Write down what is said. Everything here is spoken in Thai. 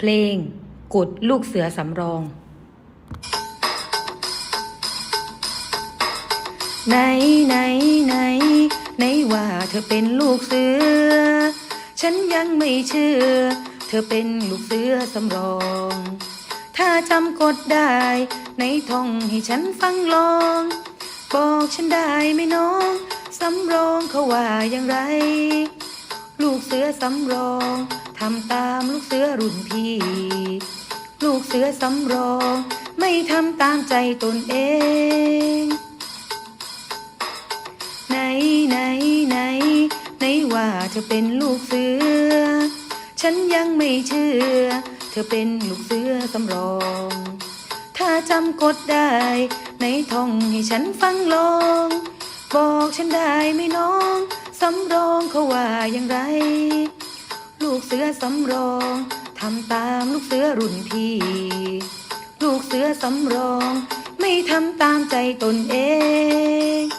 เพลงกุดลูกเสือสำรอง ไหนไหนไหนไหนว่าเธอเป็นลูกเสือ ฉันยังไม่เชื่อ เธอเป็นลูกเสือสำรอง ถ้าจำกดได้ในท่องให้ฉันฟังลอง บอกฉันได้ไหมน้องสำรองเขาว่าอย่างไร ลูกเสือสำรอง ทำตามลูกเสือรุ่นพี่ ลูกเสือสำรอง ไม่ทำตามใจตนเอง ไหนไหนไหนไหนว่าเธอเป็นลูกเสือ ฉันยังไม่เชื่อ เธอเป็นลูกเสือสำรอง ถ้าจำกดได้ในท่องให้ฉันฟังลอง บอกฉันได้ไหมน้อง สำรองเขาว่าอย่างไร ลูกเสือสำรองทำตามลูกเสือรุ่นพี่ ลูกเสือสำรอง ไม่ทำตามใจตนเอง